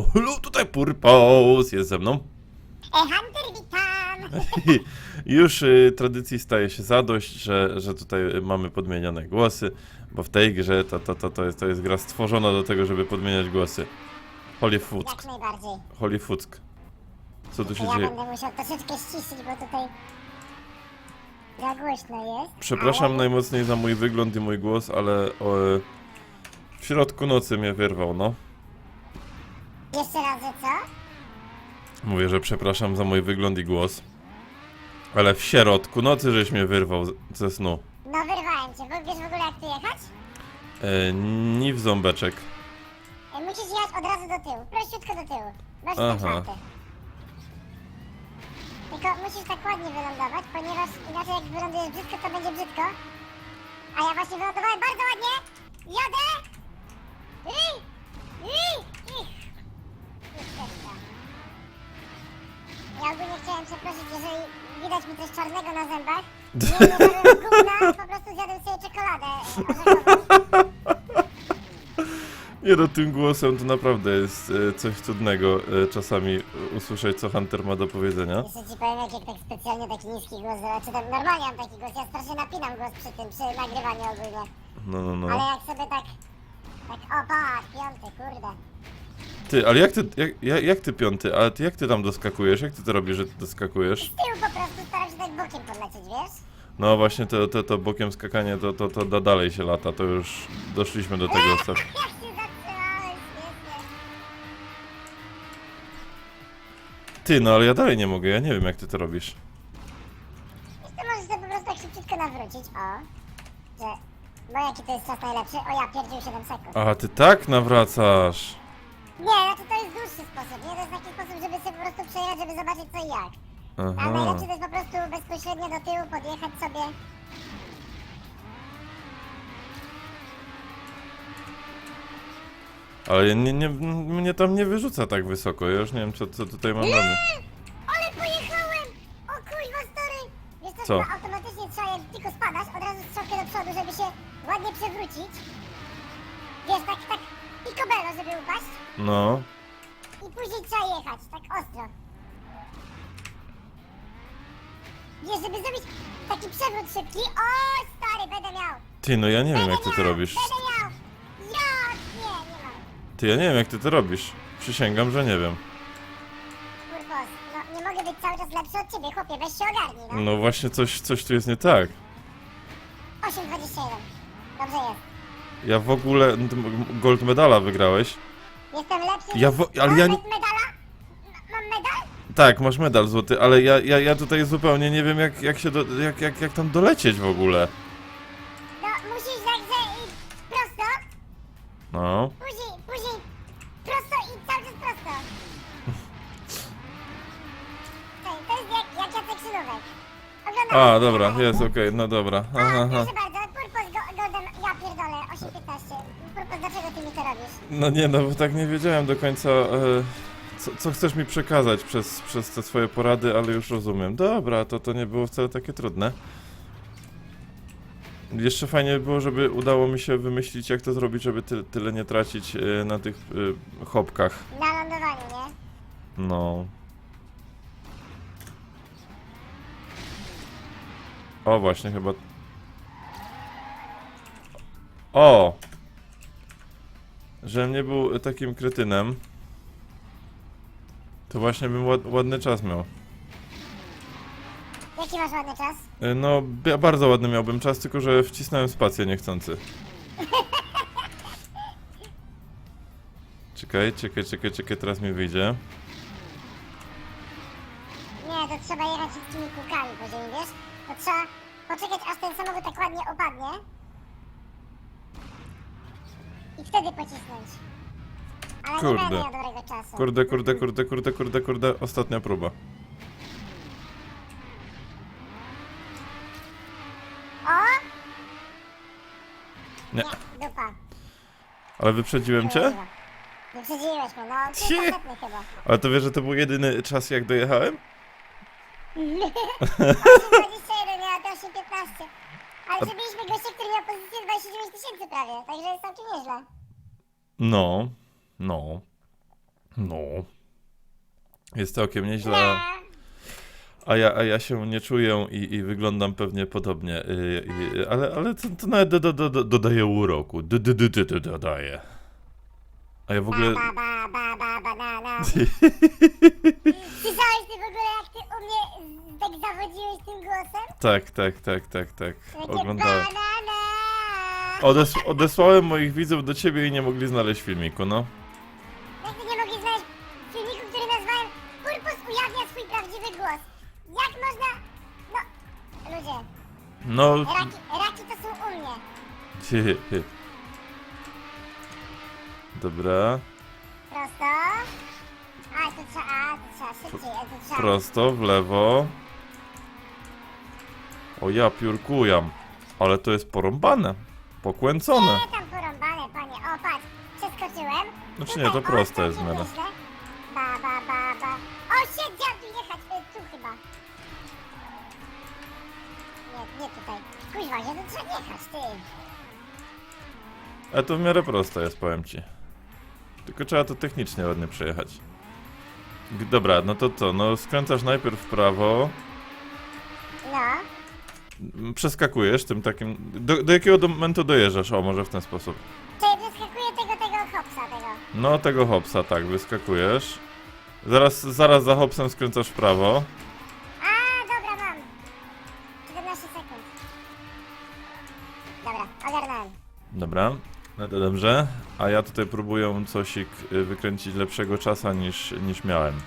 No hello, tutaj Purpose jest ze mną. E, Hunter, witam! Już y, tradycji staje się zadość, że, że tutaj mamy podmienione głosy, bo w tej grze to, to, to, to, jest, to jest gra stworzona do tego, żeby podmieniać głosy. Jak najbardziej. Hollywoodzk. Co tu się ja dzieje? będę musiał troszeczkę ściszyć, bo tutaj za głośno jest. Przepraszam ale... najmocniej za mój wygląd i mój głos, ale o, w środku nocy mnie wyrwał, no. Jeszcze raz, że co? Mówię, że przepraszam za mój wygląd i głos. Ale w środku nocy żeś mnie wyrwał z- ze snu. No wyrwałem cię, bo wiesz w ogóle jak tu jechać? E, ni w ząbeczek. E, musisz jechać od razu do tyłu, prościutko do tyłu. Masz Aha. czwarte. Tylko musisz tak ładnie wylądować, ponieważ inaczej jak wylądujesz brzydko, to będzie brzydko. A ja właśnie wylądowałem bardzo ładnie! Jadę! I, i. Testa. Ja ogólnie chciałem przeprosić, jeżeli widać mi coś czarnego na zębach. Nie, nie jadłem gówna, po prostu zjadłem sobie czekoladę orzechową. Nie no, tym głosem to naprawdę jest e, coś cudnego e, czasami usłyszeć, co Hunter ma do powiedzenia. Jeszcze ci powiem, jak, jak tak specjalnie taki niski głos, czy tam normalnie mam taki głos, ja strasznie napinam głos przy tym, przy nagrywaniu ogólnie. No, no, Ale no. jak sobie tak, tak, o piąty, kurde. Ty, ale jak ty, jak, jak, ty piąty, ale ty jak ty tam doskakujesz? Jak ty to robisz, że ty doskakujesz? Z tyłu po prostu staram się tak bokiem podlecieć, wiesz? No właśnie, to, to, to bokiem skakanie, to, to, to da dalej się lata, to już doszliśmy do tego stopnia. Jak się zatrzymałeś, świetnie. Ty, no ale ja dalej nie mogę, ja nie wiem jak ty to robisz. Wiesz, to możesz sobie po prostu tak szybciutko nawrócić, o. Że, bo jaki to jest czas najlepszy? O ja pierdził 7 sekund. A, ty tak nawracasz. Przejechać, żeby zobaczyć co i jak. A Aha. najlepszy to jest po prostu bezpośrednio do tyłu podjechać sobie. Ale nie, nie, mnie tam nie wyrzuca tak wysoko, ja już nie wiem co, co tutaj mam robić. Ale pojechałem! O kurwa stary! Wiesz co, Co? chyba automatycznie trzeba jak tylko spadasz, od razu strzałkę do przodu, żeby się ładnie przewrócić. Wiesz, tak, tak picobello, żeby upaść. No. I później trzeba jechać, tak ostro. Wiesz, żeby zrobić taki przewrót szybki. O, stary, będę miał! Ty, no ja nie wiem Będę jak ty to miał, robisz. Będę miał! Ja! Nie, nie mam. Ty, ja nie wiem jak ty to robisz. Przysięgam, że nie wiem. Kurwos, no nie mogę być cały czas lepszy od ciebie, chłopie, weź się ogarnij, no. No właśnie coś, coś tu jest nie tak. 8,21. Dobrze jest. Ja w ogóle no, ty gold medala wygrałeś. Jestem lepszy Ja niż... wo- ale ja medala? Tak, masz medal złoty, ale ja, ja, ja tutaj zupełnie nie wiem jak, jak się do, jak, jak, jak tam dolecieć w ogóle. No, musisz także i prosto, No. później, później prosto i cały czas prosto. Ej, to jest jak, jak Jacek Szynówek. Oglądamy A, dobra, jest okej, no dobra. O, Aha, aha. proszę bardzo, Purpos go, Golden, ja pierdolę, 8.15. Purpos, dlaczego ty mi to robisz? No nie, no bo tak nie wiedziałem do końca, e, co, co chcesz mi przekazać przez, przez te swoje porady, ale już rozumiem. Dobra, to to nie było wcale takie trudne. Jeszcze fajnie by było, żeby udało mi się wymyślić, jak to zrobić, żeby ty, tyle nie tracić e, na tych e, chopkach. Na lądowaniu, nie? No. O, właśnie chyba. O! Żebym nie był takim kretynem. To właśnie bym ład, ładny czas miał. Jaki masz ładny czas? Y, No, ba- bardzo ładny miałbym czas, tylko że wcisnąłem spację niechcący. Czekaj, czekaj, czekaj, czekaj, teraz mi wyjdzie. Nie, to trzeba jechać wszystkimi kółkami po ziemi, wiesz? To trzeba poczekać, aż ten samochód tak ładnie opadnie. I wtedy pocisnąć. Ale Kurde. będę. Kurde, kurde, kurde, kurde, kurde, kurde, ostatnia próba. O! Nie, dupa. ale wyprzedziłem cię? Kurwa. Wyprzedziłeś mnie, no. Cie. chyba. Ale to wiesz, że to był jedyny czas, jak dojechałem? 21, ja to 8,15. Ale przebiliśmy gościa, który miał pozycję 29 tysięcy prawie, także jest całkiem nieźle. No, no. No. Jest całkiem nieźle. A ja, a ja się nie czuję i, i wyglądam pewnie podobnie. Y, y, ale ale to, to nawet do, do, do, do, dodaje uroku. D, d, d, d, d, dodaje. A ja w ogóle. Ba, ba, ba, ba, banana. Słyszałeś ty w ogóle, jak ty u mnie tak zawodziłeś tym głosem? Tak, tak, tak, tak, tak. Oglądałem. banana. Odes odesłałem moich widzów do ciebie i nie mogli znaleźć filmiku, no. No. raki, raki to są u mnie. Dobra. Prosto. A, tu trzeba, a, tu trzeba szybciej, a, trzeba... Prosto, w lewo. O ja piórkujam. Ale to jest porąbane. Pokwęcone. Nie, tam porąbane, panie. O, patrz, przeskoczyłem. Znaczy Tutaj, nie, to o, proste jest w miarę. Ba, ba, ba, ba. O, shit, gdzie tu jechać? Y, tu chyba. Nie, nie tutaj. Kuźwa, gdzie tu trzeba jechać, ty? A to w miarę proste jest, powiem ci. Tylko trzeba to technicznie ładnie przejechać. G- Dobra, no to co? No skręcasz najpierw w prawo. No. m, Przeskakujesz tym takim. Do, do jakiego do- momentu dojeżdżasz? O, może w ten sposób. Czyli wyskakuje tego, tego hopsa, tego. No, tego hopsa, tak, wyskakujesz. Zaraz, zaraz za hopsem skręcasz w prawo. Dobra, ogarnąłem. Dobra, no to dobrze. A ja tutaj próbuję cosik y, wykręcić lepszego czasa niż, niż miałem.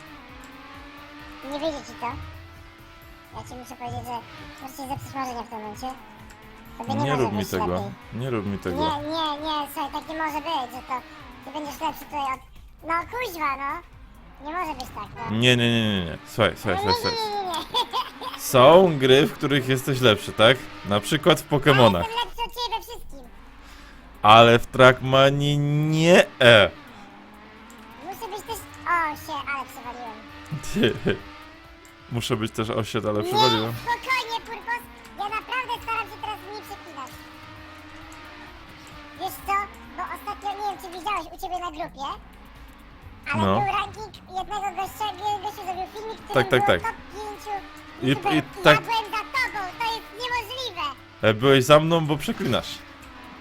Nie wyjdzie ci to. Ja ci muszę powiedzieć, że możesz się zepsuć marzenia w tym momencie. Tobie nie, Nie może rób mi być tego. lepiej. Nie rób mi tego. Nie, nie, nie, słuchaj, tak nie może być, że to ty będziesz lepszy tutaj od... No kuźwa, no. Nie może być tak, no. Nie, nie, nie, nie, nie. Słuchaj, słuchaj, No, słuchaj, nie, słuchaj. nie, nie, nie. Są gry, w których jesteś lepszy, tak? Na przykład w Ja Pokémonach. jestem lepszy od ciebie we wszystkim. Ale w Trackmanie nie. E. Muszę być też... O, się, ale przewaliłem. Muszę być też osied, ale Nie, przywaliłem. spokojnie, Purpos. Ja naprawdę staram się teraz nie przeklinać. Wiesz co? Bo ostatnio, nie wiem czy widziałeś u ciebie na grupie, ale No. był ranking jednego gościa, gościu zrobił filmik, który Tak, tak, tak. top 5 I- youtuberów. i tak- Ja byłem za tobą, to jest niemożliwe. E, byłeś za mną, bo przeklinasz.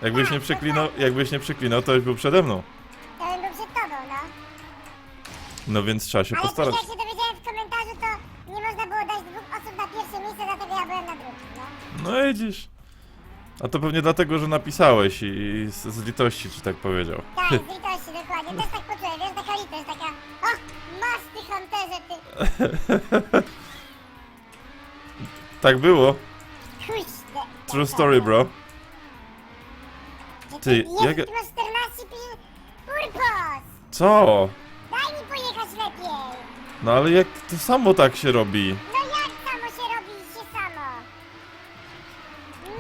Jakbyś nie przeklinał, jakbyś nie przeklinał, to byś był przede mną. To bym był przed tobą, no. No więc trzeba się Ale postarać. później jak się dowiedziałem w komentarzu, to nie można było dać dwóch osób na pierwsze miejsce, dlatego ja byłem na drugim, no. No widzisz. A to pewnie dlatego, że napisałeś i, i z, z litości ci tak powiedział. Tak, z litości, dokładnie. Też tak poczułem, wiesz, taka litość, taka... O, masz ty hunterze, ty... Tak było. Kuźle. True story, bro. Ty, jak- ty masz 14 pi... Purpos! Co? Daj mi pojechać lepiej! No ale jak to samo tak się robi?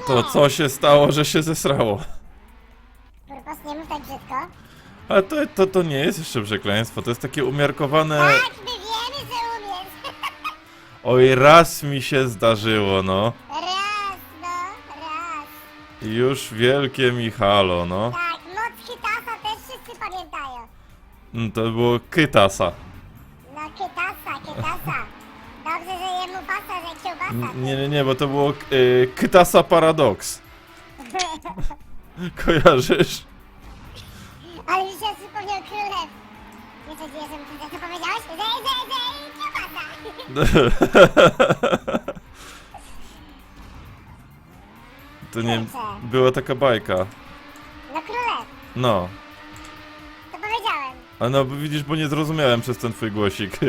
To co się stało, że się zesrało? Purpos, nie mów tak brzydko. Ale to, to, to nie jest jeszcze przekleństwo, to jest takie umiarkowane... Tak, my wiemy, że umiesz. Oj, raz mi się zdarzyło, no. raz, no, raz. Już wielkie mi halo, no. Tak, moc Kytasa też wszyscy pamiętają. Mm, To było kytasa. Nie, nie, nie, bo to było y, kytasa paradoks. Kojarzysz? Ale mi się przypomniał królew. Nie co dzieje, że co powiedziałeś? Że, że, że kiełbasa. To nie... Była taka bajka. No królew, No. to powiedziałem. A no, bo widzisz, bo nie zrozumiałem przez ten twój głosik.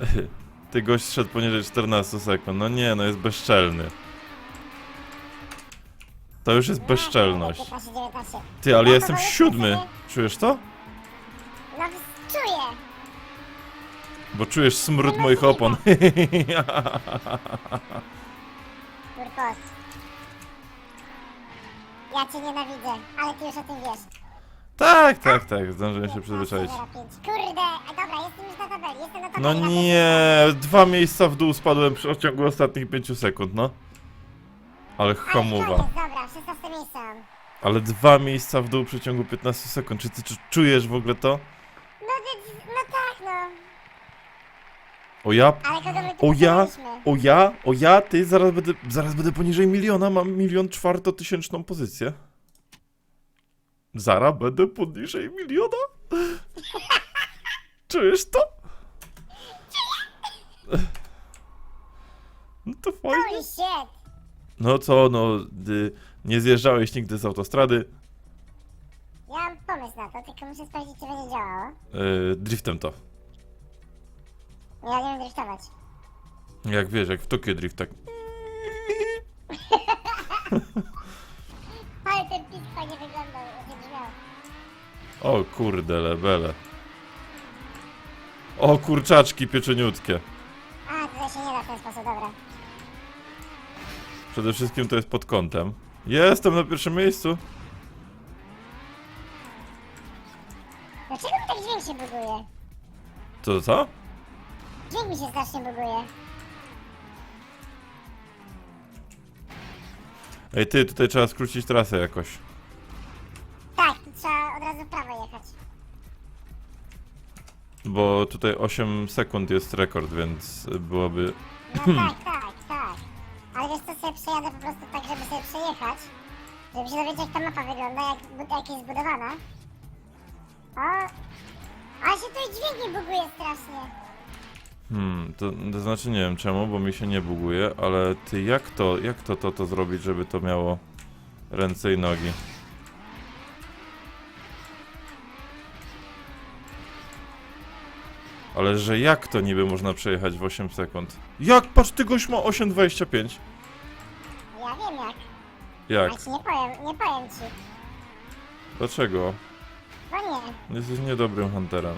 Ty gość szedł poniżej 14 sekund. No nie, no jest bezczelny. To już jest bezczelność. 15, 19. Ty, ale Ja jestem siódmy. Czujesz to? No czuję. Bo czujesz smród moich opon. Purpos. Ja cię nienawidzę, ale ty już o tym wiesz. Tak, tak, tak, zdążyłem się przyzwyczaić. 15, 05. Kurde, a dobra, jestem już na tabeli, jestem na tabeli. No na nie, dwa miejsca w dół spadłem przy ciągu ostatnich 5 sekund, no. Ale Ale hamuwa. koniec, Dobra, 16 miejsce mam. Ale dwa miejsca w dół w przeciągu 15 sekund. Czy ty czy czujesz w ogóle to? No, ty- no tak, no. O ja, Ale kogo my tu o ja, pokonaliśmy? o ja, o ja, ty, zaraz będę, zaraz będę poniżej miliona, mam milion czwartotysięczną pozycję. Zaraz będę poniżej miliona? Czujesz to? No to fajnie. Holy shit. No co, no, y, nie zjeżdżałeś nigdy z autostrady Ja mam pomysł na to, tylko muszę sprawdzić, czy będzie działało. y, driftem to. Ja nie wiem driftować. Jak wiesz, jak w Tokyo Drift, tak. Fajnie wyglądał. O kurde, lebele. O kurczaczki pieczeniutkie. A, tutaj się nie da w ten sposób, dobra. Przede wszystkim to jest pod kątem. Jestem na pierwszym miejscu. Dlaczego mi tak dźwięk się buguje? To co? Dźwięk mi się strasznie buguje. Ej ty, tutaj trzeba skrócić trasę jakoś. Trzeba od razu w prawo jechać. Bo tutaj 8 sekund jest rekord, więc byłoby... No tak, tak, tak. Ale wiesz co, sobie przejadę po prostu tak, żeby sobie przejechać. Żeby się dowiedzieć, jak ta mapa wygląda, jak, jak jest zbudowana. O! Ale się tu i dźwięk nie buguje strasznie. Hmm, to, to znaczy nie wiem czemu, bo mi się nie buguje, ale ty jak to, jak to, to, to zrobić, żeby to miało ręce i nogi? Ale że jak to niby można przejechać w 8 sekund? Jak? Patrz, ty goś ma 8,25. Ja wiem jak. Jak? Ale ci nie powiem, nie powiem ci. Dlaczego? Bo nie, Jesteś niedobrym hunterem.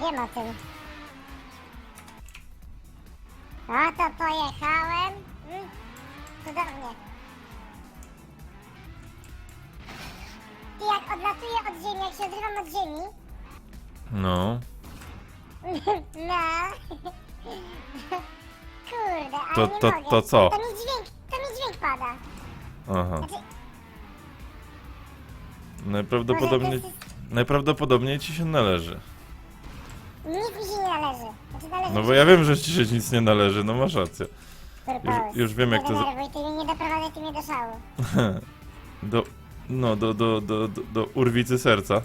wiem o tym. No to pojechałem. Mm, cudownie. I jak odlatuję od ziemi, jak się odrywam od ziemi, No. No. Kurde, ale To- nie to- mogę. to co? To mi dźwięk, to mi dźwięk pada. Aha. Znaczy, Najprawdopodobniej, może to jest- najprawdopodobniej ci się należy. Nic mi się nie należy. Znaczy należy No bo ja wiem, że ci się nic nie należy, no masz rację. Już- już wiem, jak to z- Nie denerwuj, ty mnie nie doprowadzaj ty mnie do szału. Do, no, do, do, do, do, do urwicy serca.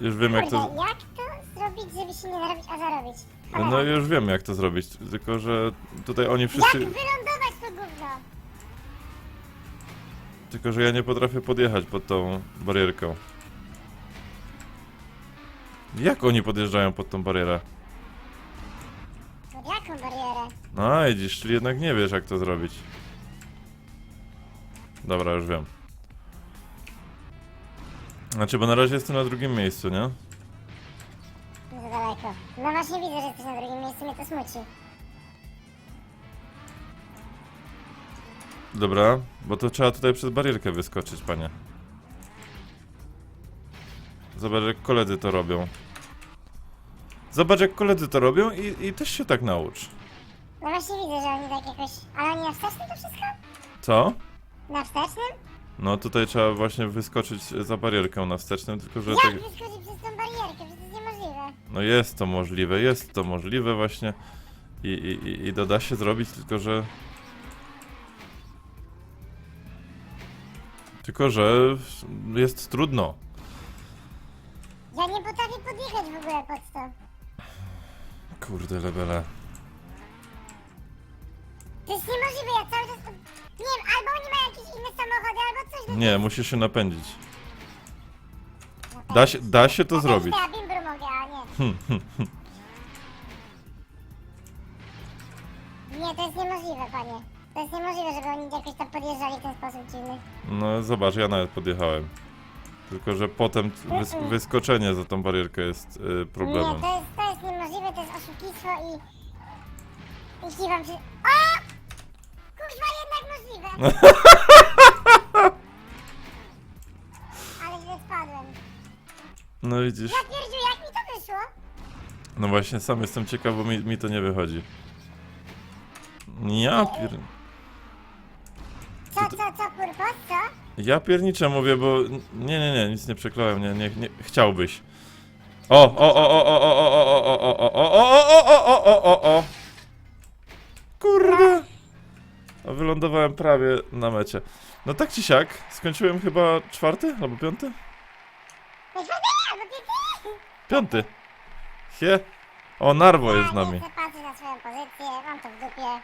Już wiem jak Kurde, to... jak to zrobić, żeby się nie narobić, a zarobić? No już wiem jak to zrobić, tylko że tutaj oni Jak wszyscy... wylądować to gówno? Tylko że ja nie potrafię podjechać pod tą barierką. Jak oni podjeżdżają pod tą barierę? Pod jaką barierę? No widzisz, czyli jednak nie wiesz jak to zrobić. Dobra, już wiem. Znaczy, bo na razie jestem na drugim miejscu, nie? Za daleko. No właśnie widzę, że jesteś na drugim miejscu, mnie to smuci. Dobra, bo to trzeba tutaj przez barierkę wyskoczyć, panie. Zobacz jak koledzy to robią. Zobacz jak koledzy to robią i, i też się tak naucz. No właśnie widzę, że oni tak jakoś... Ale oni na wstecznym to wszystko? Co? Na wstecznym? No tutaj trzeba właśnie wyskoczyć za barierkę na wstecznym, tylko że Jak tak... wyskoczyć przez tą barierkę? Przecież to jest niemożliwe. No jest to możliwe, jest to możliwe właśnie. I, i, i- i doda się zrobić, tylko że... Tylko, że jest trudno. Ja nie potrafię podjechać w ogóle pod to. Kurde lebele. To jest niemożliwe, ja cały czas... Nie wiem, albo oni mają jakieś inne samochody, albo coś... do- Nie, musisz się napędzić. No tak. Da się, da się to zrobić. Ja bimbru mogę, a nie. Nie, to jest niemożliwe, panie. To jest niemożliwe, żeby oni jakoś tam podjeżdżali w ten sposób dziwny. No zobacz, ja nawet podjechałem. Tylko, że potem wys wyskoczenie za tą barierkę jest y, Nie, problemem. to jest, to jest niemożliwe, to jest oszukistwo i... I kiwam się... O! Kurwa, możliwe! Ale źle spadłem. No widzisz. Ja pierdziu, jak mi to wyszło? No właśnie, sam jestem ciekaw, bo mi, mi to nie wychodzi. Ja pier... Co, co, co, kurpos, co? Ja pierniczę mówię, bo... Nie, nie, nie, nic nie przeklałem, nie, nie, nie. Chciałbyś. O, o, o, o, o, o, o, o, o, o, o, o, o, o, o, o, o, o. Kurde. Wylądowałem prawie na mecie. No tak czy siak, skończyłem chyba czwarty albo piąty? No ty. Piąty. Hie. O, Narwo jest z nami. patrzeć na swoją pozycję, mam to w dupie.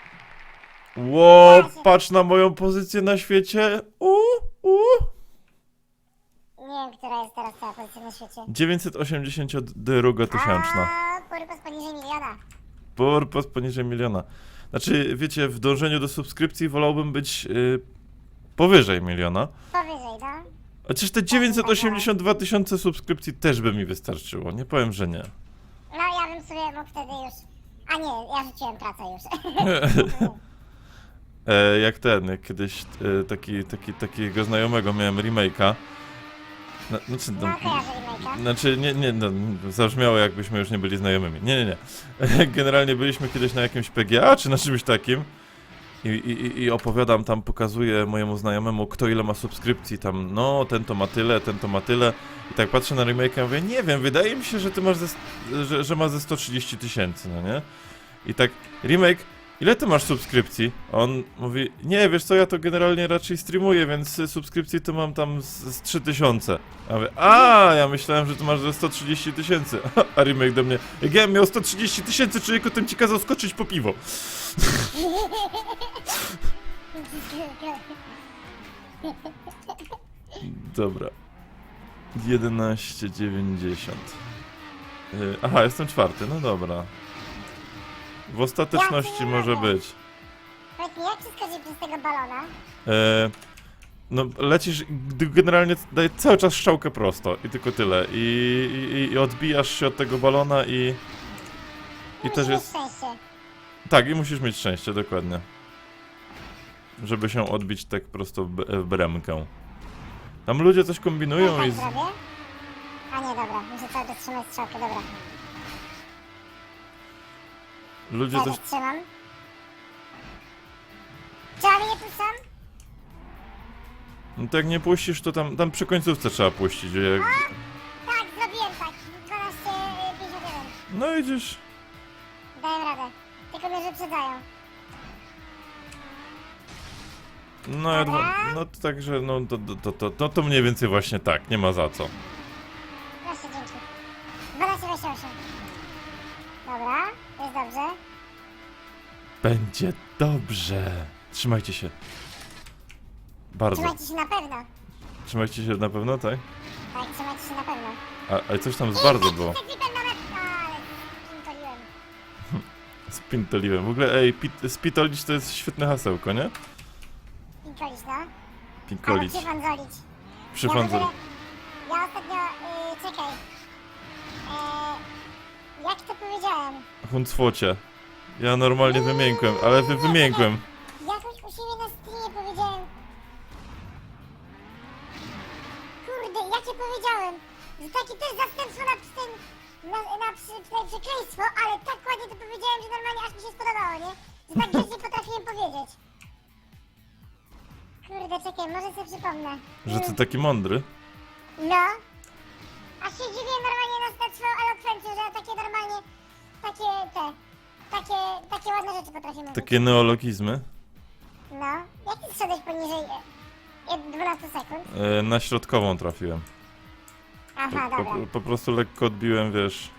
Ło, patrz na moją pozycję na świecie. U, u. Nie wiem, która jest teraz twoja pozycja na świecie. 982 tysięczna. A, poniżej miliona. Purpos poniżej miliona. Znaczy, wiecie, w dążeniu do subskrypcji wolałbym być y, powyżej miliona. Powyżej, no. Chociaż te 982 tysiące subskrypcji też by mi wystarczyło. Nie powiem, że nie. No, ja bym sobie mógł wtedy już... A nie, ja rzuciłem pracę już. E, jak ten, jak kiedyś e, taki, taki, takiego znajomego miałem remake'a. Na, znaczy, No, no. Znaczy, nie, nie, no, zabrzmiało jakbyśmy już nie byli znajomymi. Nie, nie, nie. Generalnie byliśmy kiedyś na jakimś PGA, czy na czymś takim i, i, i opowiadam tam, pokazuję mojemu znajomemu, kto ile ma subskrypcji, tam, no, ten to ma tyle, ten to ma tyle. I tak patrzę na remake i mówię, nie wiem, wydaje mi się, że ty masz, ze, że, że ma ze 130 tysięcy, no nie? I tak, remake, ile ty masz subskrypcji? On mówi, nie, wiesz co, ja to generalnie raczej streamuję, więc y, subskrypcji to mam tam z, z 3000. A, mówię, a ja myślałem, że ty masz ze 130 tysięcy. A remake do mnie, jak ja miał 130 tysięcy, człowieku, tym ci kazał skoczyć po piwo. Dobra. 11,90. Yy, aha, jestem czwarty, no dobra. W ostateczności może być. Powiedz mi, jak ci schodzi przez tego balona? E, no, lecisz, gdy generalnie daje cały czas strzałkę prosto i tylko tyle. I, i, i odbijasz się od tego balona i. I Musisz też mieć jest. szczęście. Tak, i musisz mieć szczęście, dokładnie. Żeby się odbić tak prosto w, bremkę. Tam ludzie coś kombinują i. tak Z... zrobię? A nie, dobra, muszę cały czas trzymać strzałkę, dobra. Ludzie Ja coś. też trzymam. Ale nie puszczam? No to jak nie puścisz, to tam, tam przy końcówce trzeba puścić. Jak... Tak, zrobiłem tak. 12,51. No idziesz. Dałem radę. Tylko mnie wyprzedzają. No, ja dwa, Dobra. no to także, no to, to, to, to, to, to mniej więcej właśnie tak, nie ma za co. Proszę, dzięki. 12,28. Dobra, jest dobrze. Będzie dobrze. Trzymajcie się. Bardzo. Trzymajcie się na pewno. Trzymajcie się na pewno, tak? Tak, trzymajcie się na pewno. A, ale coś tam z bardzo było. Spintoliłem. W ogóle, ej, pit, spitolić to jest świetne hasełko, nie? Pinkolić, no. Albo Pinkolić. Ja, Przyfanzol. w ogóle- ja ostatnio... Yy, czekaj. Jak to powiedziałem? Huncwocie. Ja normalnie wymiękłem, ale wy wymiękłem. Jakoś u siebie na streamie powiedziałem... Kurde, jak ci powiedziałem? Że takie też zastępstwo na ten... Na, na przy, przy, przekleństwo, ale tak ładnie to powiedziałem, że normalnie aż mi się spodobało, nie? Że tak grzecznie potrafiłem powiedzieć. Kurde, czekaj, może sobie przypomnę. Że ty Mm, taki mądry. No. A się dziwię normalnie na, na swoją elokwencję, że ja takie normalnie... Takie te... Takie, takie ładne rzeczy potrafię mówić. Takie neologizmy. No, jak ty zszedłeś poniżej e, e, 12 sekund? E, na środkową trafiłem. Aha, Po, dobra. po, po prostu lekko odbiłem, wiesz.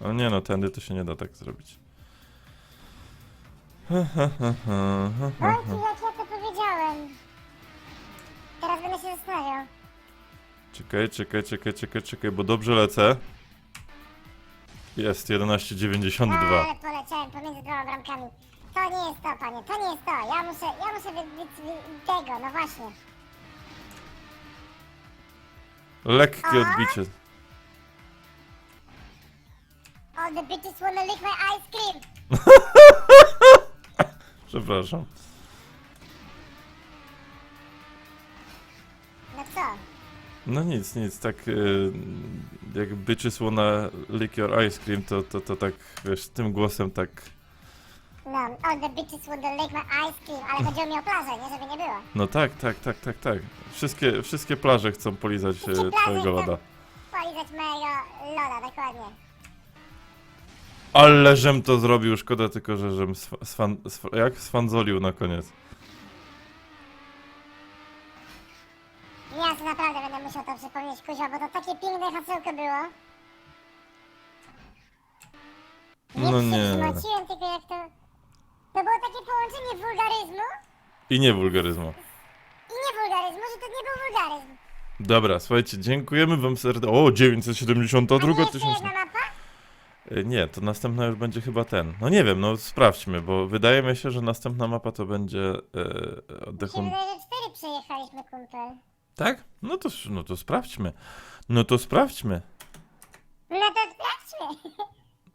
O nie no, tędy to się nie da tak zrobić. Bądź jak ja to powiedziałem. Teraz będę się zastanawiał. Czekaj, czekaj, czekaj, czekaj, czekaj, bo dobrze lecę. Jest, 11,92. Ale poleciałem pomiędzy dwoma bramkami. To nie jest to, panie, to nie jest to. Ja muszę, ja muszę wy, wy, wy, tego, no właśnie. Lekkie odbicie. All the bitches wanna lick my ice cream. Przepraszam. No co? No nic, nic, tak y, jak bitches wanna lick your ice cream, to, to, to tak, wiesz, tym głosem tak... No, all the bitches would lick my ice cream, ale chodziło mi o plażę, nie? Żeby nie było. No tak, tak, tak, tak, tak. Wszystkie, wszystkie plaże chcą polizać e, twojego loda. Polizać mojego loda, dokładnie. Ale żem to zrobił, szkoda tylko, że żem sf, jak? Sfanzolił na koniec. Ja to naprawdę będę musiał to przypomnieć, Kuzio, bo to takie piękne hasełko było. No nie. przytłumaczyłem tylko jak to... To było takie połączenie wulgaryzmu I nie wulgaryzmu. i nie wulgaryzmu, że to nie był wulgaryzm. Dobra, słuchajcie, dziękujemy wam serdecznie. O, 972 A nie jeszcze tysiąca. jedna mapa? Y, Nie, to następna już będzie chyba ten. No nie wiem, no sprawdźmy, bo wydaje mi się, że następna mapa to będzie e, Mi się oddechu. wydaje, że cztery przejechaliśmy, kumpel. Tak? No to, no to sprawdźmy. No to sprawdźmy. No to sprawdźmy.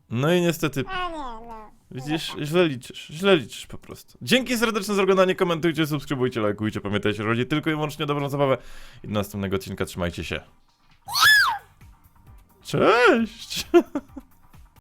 No i niestety, A nie, no. widzisz, źle liczysz, źle liczysz po prostu. Dzięki serdeczne za oglądanie, komentujcie, subskrybujcie, lajkujcie, pamiętajcie, rodzi tylko i wyłącznie dobrą zabawę i do następnego odcinka trzymajcie się. Cześć!